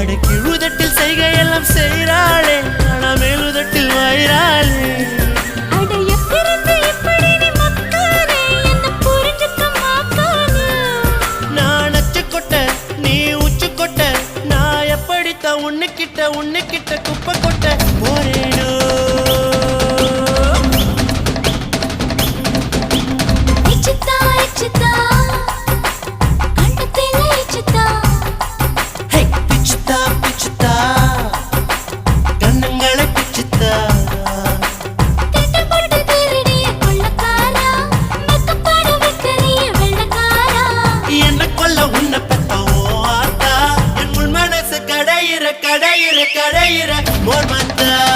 ஆடை கிழுதட்டில் செய்கையெல்லாம் செய்கிறாளே ஆனா மேலுதட்டில் வாயிறாளே. உன்னுக்கிட்ட உன்னுக்கிட்ட குப்பை கொட்ட போறேன். கடையிற கடையிற கடையிற மோர் மந்தான்